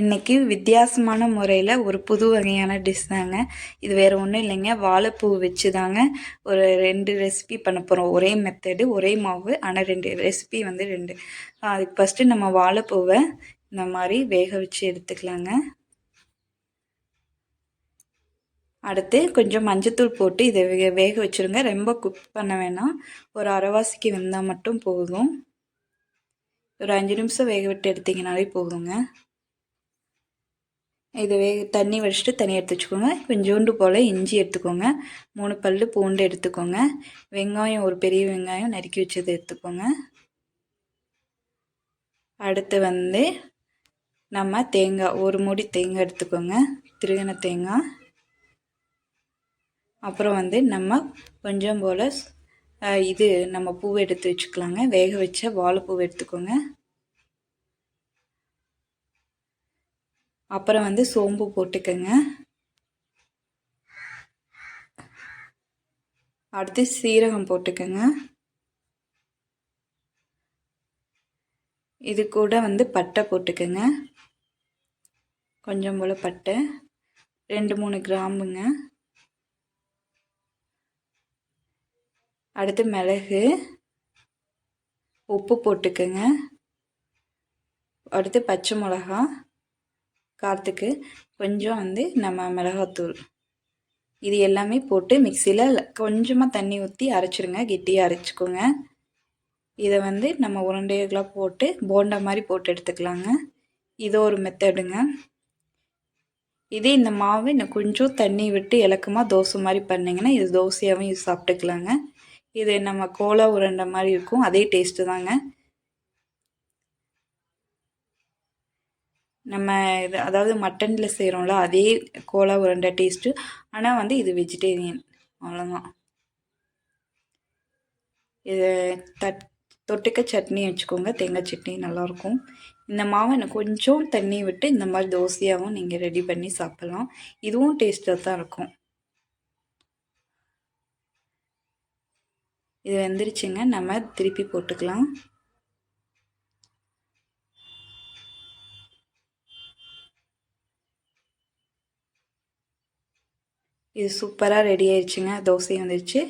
இன்றைக்கி வித்தியாசமான முறையில் ஒரு புது வகையான டிஷ் தாங்க. இது வேறு ஒன்றும் இல்லைங்க. வாழைப்பூ வச்சு தாங்க ஒரு ரெண்டு ரெசிபி பண்ண போகிறோம் ஒரே மெத்தடு ஒரே மாவு ஆனால் ரெண்டு ரெசிபி வந்து ரெண்டு. அதுக்கு ஃபஸ்ட்டு நம்ம வாழைப்பூவை இந்த மாதிரி வேக வச்சு எடுத்துக்கலாங்க. அடுத்து கொஞ்சம் மஞ்சத்தூள் போட்டு இதை வேக வேக வச்சுருங்க. ரொம்ப குக் பண்ண வேணாம். ஒரு அரைவாசிக்கு வெந்தால் மட்டும் போதும். ஒரு அஞ்சு நிமிஷம் வேக விட்டு எடுத்திங்கனாலே போதுங்க. இது வே தண்ணி வடிச்சிட்டு தண்ணி எடுத்து வச்சுக்கோங்க. கொஞ்சோண்டு போல் இஞ்சி எடுத்துக்கோங்க. மூணு பல் பூண்டு எடுத்துக்கோங்க. வெங்காயம் ஒரு பெரிய வெங்காயம் நறுக்கி வச்சது எடுத்துக்கோங்க. அடுத்து வந்து நம்ம தேங்காய் ஒரு மூடி தேங்காய் எடுத்துக்கோங்க. திருகின தேங்காய் அப்புறம் வந்து நம்ம கொஞ்சம் போல் இது நம்ம பூவை எடுத்து வச்சுக்கலாங்க. வேக வச்ச வாழைப்பூவை எடுத்துக்கோங்க. அப்புறம் வந்து சோம்பு போட்டுக்கோங்க. அடுத்து சீரகம் போட்டுக்கோங்க. இது கூட வந்து பட்டை போட்டுக்கோங்க. கொஞ்சம் போல் பட்டை. ரெண்டு மூணு கிராம்புங்க அடுத்து மிளகு. உப்பு போட்டுக்கோங்க. அடுத்து பச்சை மிளகா. காரத்துக்கு கொஞ்சம் வந்து நம்ம மிளகாத்தூள். இது எல்லாமே போட்டு மிக்சியில் கொஞ்சமாக தண்ணி ஊற்றி அரைச்சிருங்க. கெட்டியாக அரைச்சிக்கோங்க. இதை வந்து நம்ம உருண்டைகளாக போட்டு போண்டா மாதிரி போட்டு எடுத்துக்கலாங்க. இது ஒரு மெத்தடுங்க. இதே இந்த மாவு இன்னும் கொஞ்சம் தண்ணி விட்டு இலக்கமாக தோசை மாதிரி பண்ணிங்கன்னா இது தோசையாகவும் இது சாப்பிட்டுக்கலாங்க. இது நம்ம கோலா உருண்டை மாதிரி இருக்கும். அதே டேஸ்ட்டு தாங்க. நம்ம இது அதாவது மட்டனில் செய்கிறோம்ல அதே கோலா உருண்டை டேஸ்ட்டு ஆனால் வந்து இது வெஜிடேரியன் அவ்வளோதான் இது தட் தொட்டுக்க சட்னி வச்சுக்கோங்க. தேங்காய் சட்னி நல்லாயிருக்கும் இந்த மாவை எனக்கு கொஞ்சம் தண்ணி விட்டு இந்த மாதிரி தோசையாகவும் நீங்கள் ரெடி பண்ணி சாப்பிட்லாம். இதுவும் டேஸ்ட்டாக தான் இருக்கும். இது வந்துருச்சுங்க. நம்ம திருப்பி போட்டுக்கலாம். இது சூப்பராக ரெடி ஆயிடுச்சுங்க. தோசை வந்துடுச்சு